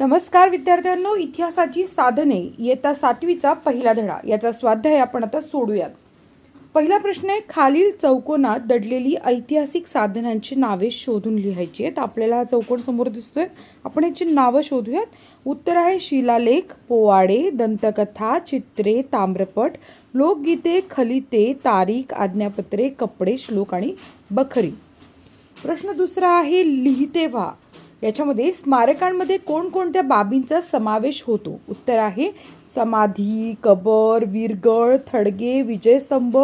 नमस्कार विद्यार्थ्यांनो इतिहासाची साधने येता सातवीचा पहिला धडा याचा स्वाध्याय आपण आता सोडूयात. पहिला प्रश्न आहे खालील चौकोनात दडलेली ऐतिहासिक साधनांची नावे शोधून लिहायची आहेत. आपल्याला हा चौकोन समोर दिसतोय. आपण याची नावं शोधूयात. उत्तर आहे शिलालेख पोवाडे दंतकथा चित्रे ताम्रपट लोकगीते खलिते तारीख आज्ञापत्रे कपडे श्लोक आणि बखरी. प्रश्न दुसरा आहे लिहिते व्हा. याच्यामध्ये स्मारकांमध्ये कोणकोणत्या बाबींचा समावेश होतो? उत्तर आहे समाधी कबर वीरगळ थडगे विजयस्तंभ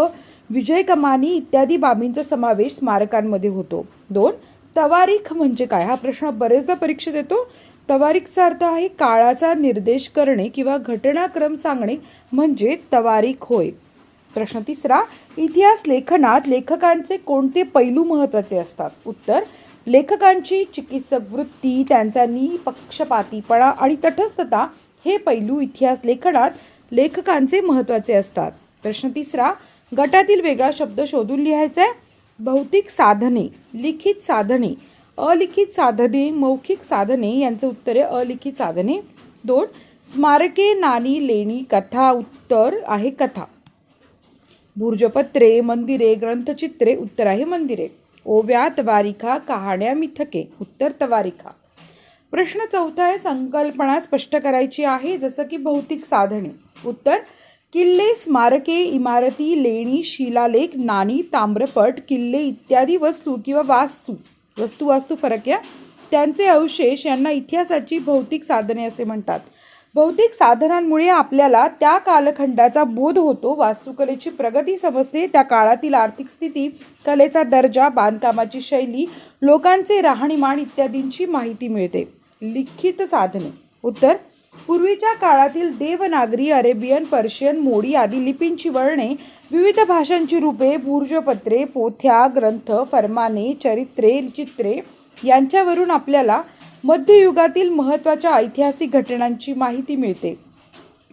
विजय कमानी इत्यादी बाबींचा समावेश स्मारकांमध्ये होतो. दोन तवारीख म्हणजे काय? हा प्रश्न बरेचदा परीक्षेत येतो. तवारीखचा अर्थ आहे काळाचा निर्देश करणे किंवा घटनाक्रम सांगणे म्हणजे तवारीख होय. प्रश्न तिसरा इतिहास लेखनात लेखकांचे कोणते पैलू महत्त्वाचे असतात? उत्तर लेखकांची चिकित्सक वृत्ती त्यांचा निपक्षपातीपणा आणि तटस्थता हे पैलू इतिहास लेखनात लेखकांचे महत्त्वाचे असतात. प्रश्न तिसरा गटातील वेगळा शब्द शोधून लिहायचा आहे भौतिक साधने लिखित साधने अलिखित साधने मौखिक साधने यांचं उत्तर आहे अलिखित साधने. दोन स्मारके नाणी लेणी कथा उत्तर आहे कथा. भुर्जपत्रे मंदिरे ग्रंथचित्रे उत्तर आहे मंदिरे. ओव्या तवारिखा कहाण्या मिथके उत्तर तवारिखा. प्रश्न चौथा आहे संकल्पना स्पष्ट करायची आहे जसं की भौतिक साधने. उत्तर किल्ले स्मारके इमारती लेणी शिलालेख नाणी ताम्रपट किल्ले इत्यादी वस्तू किंवा वास्तू. वस्तू वास्तू फरक या. त्यांचे अवशेष यांना इतिहासाची भौतिक साधने असे म्हणतात. भौतिक साधनांमुळे आपल्याला त्या कालखंडाचा बोध होतो. वास्तुकलेची प्रगती समजते. त्या काळातील आर्थिक स्थिती कलेचा दर्जा बांधकामाची शैली लोकांचे राहणीमान इत्यादींची माहिती मिळते. लिखित साधने. उत्तर पूर्वीच्या काळातील देवनागरी अरेबियन पर्शियन मोडी आदी लिपींची वळणे विविध भाषांची रूपे भूर्जपत्रे पोथ्या ग्रंथ फरमाने चरित्रे चित्रे यांच्यावरून आपल्याला मध्ययुगातील महत्त्वाच्या ऐतिहासिक घटनांची माहिती मिळते.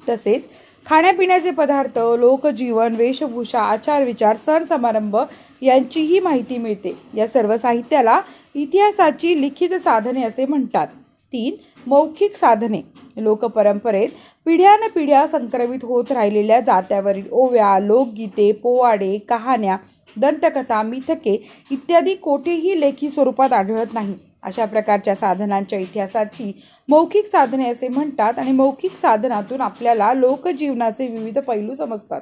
तसेच खाण्यापिण्याचे पदार्थ लोकजीवन वेशभूषा आचार विचार सण समारंभ यांचीही माहिती मिळते. या सर्व साहित्याला इतिहासाची लिखित साधने असे म्हणतात. तीन मौखिक साधने. लोकपरंपरेत पिढ्यानपिढ्या संक्रमित होत राहिलेल्या जात्यावरील ओव्या लोकगीते पोवाडे कहाण्या दंतकथा मिथके इत्यादी कोठेही लेखी स्वरूपात आढळत नाही. अशा प्रकारच्या साधनांच्या इतिहासाची मौखिक साधने असे म्हणतात आणि मौखिक साधनातून आपल्याला लोकजीवनाचे विविध पैलू समजतात.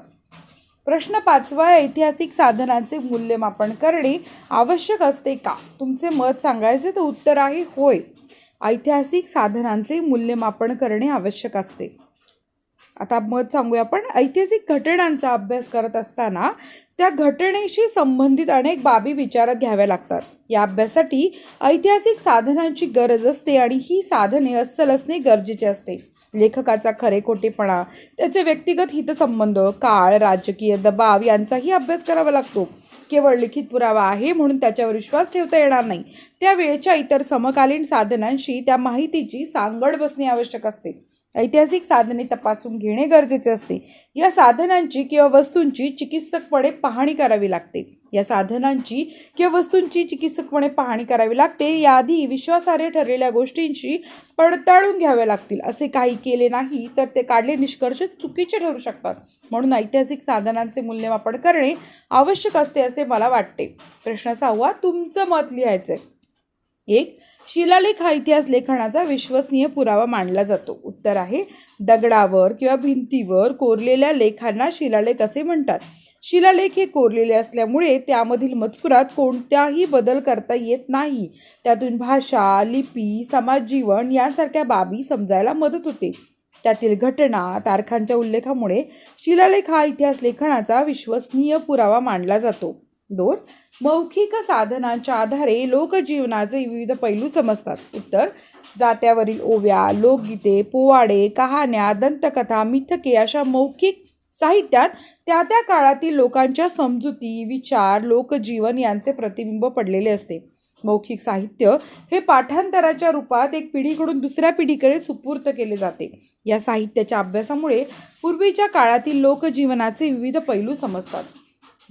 प्रश्न पाचवा ऐतिहासिक साधनांचे मूल्यमापन करणे आवश्यक असते का? तुमचे मत सांगायचे तर उत्तर आहे होय. ऐतिहासिक साधनांचे मूल्यमापन करणे आवश्यक असते. आता मत सांगूया आपण. ऐतिहासिक घटनांचा अभ्यास करत असताना त्या घटनेशी संबंधित अनेक बाबी विचारात घ्याव्या लागतात. या अभ्यासासाठी ऐतिहासिक साधनांची गरज असते आणि ही साधने अस्सल असणे गरजेचे असते. लेखकाचा खरे खोटेपणा त्याचे व्यक्तिगत हितसंबंध काळ राजकीय दबाव यांचाही अभ्यास करावा लागतो. केवळ लिखित पुरावा आहे म्हणून त्याच्यावर विश्वास ठेवता येणार नाही. त्या वेळच्या इतर समकालीन साधनांशी त्या माहितीची सांगड बसणे आवश्यक असते. ऐतिहासिक साधने तपासून घेणे गरजेचे असते. या साधनांची किंवा वस्तूंची चिकित्सकपणे पाहणी करावी लागते. या साधनांची किंवा वस्तूंची चिकित्सकपणे पाहणी करावी लागते याआधी विश्वासार्ह ठरलेल्या गोष्टींशी पडताळून घ्याव्या लागतील. असे काही केले नाही तर ते काढले निष्कर्ष चुकीचे ठरू शकतात. म्हणून ऐतिहासिक साधनांचे मूल्यमापन करणे आवश्यक असते असे मला वाटते. प्रश्न सहावा तुमचं मत लिहायचं आहे एक शिलालेख हा इतिहास लेखनाचा विश्वसनीय पुरावा मानला जातो. उत्तर आहे दगडावर किंवा भिंतीवर कोरलेल्या लेखांना शिलालेख असे म्हणतात. शिलालेख हे कोरलेले असल्यामुळे त्यामधील मजकुरात कोणत्याही बदल करता येत नाही. त्यातून भाषा लिपी समाजजीवन यांसारख्या बाबी समजायला मदत होते. त्यातील घटना तारखांच्या उल्लेखामुळे शिलालेख हा इतिहास लेखनाचा विश्वसनीय पुरावा मानला जातो. दोन मौखिक साधनांच्या आधारे लोकजीवनाचे विविध पैलू समजतात. उत्तर जात्यावरील ओव्या लोकगीते पोवाडे कहाण्या दंतकथा मिथके अशा मौखिक साहित्यात त्या त्या काळातील लोकांच्या समजुती विचार लोकजीवन यांचे प्रतिबिंब पडलेले असते. मौखिक साहित्य हे पाठांतराच्या रूपात एक पिढीकडून दुसऱ्या पिढीकडे सुपूर्त केले जाते. या साहित्याच्या अभ्यासामुळे पूर्वीच्या काळातील लोकजीवनाचे विविध पैलू समजतात.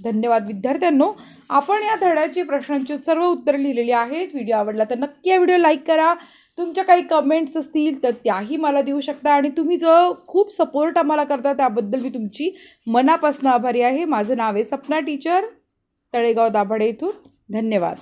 धन्यवाद विद्यार्थ्यांनो. आपण या धड्याची प्रश्नांची सर्व उत्तरे लिहिलेली आहेत. व्हिडिओ आवडला तर नक्की या व्हिडिओ लाईक करा. तुमच्या काही कमेंट्स असतील तर त्याही मला देऊ शकता. आणि तुम्ही जो खूप सपोर्ट आम्हाला करता त्याबद्दल मी तुमची मनापासून आभारी आहे. माझं नाव आहे सपना टीचर तळेगाव दाभाडे इथून. धन्यवाद.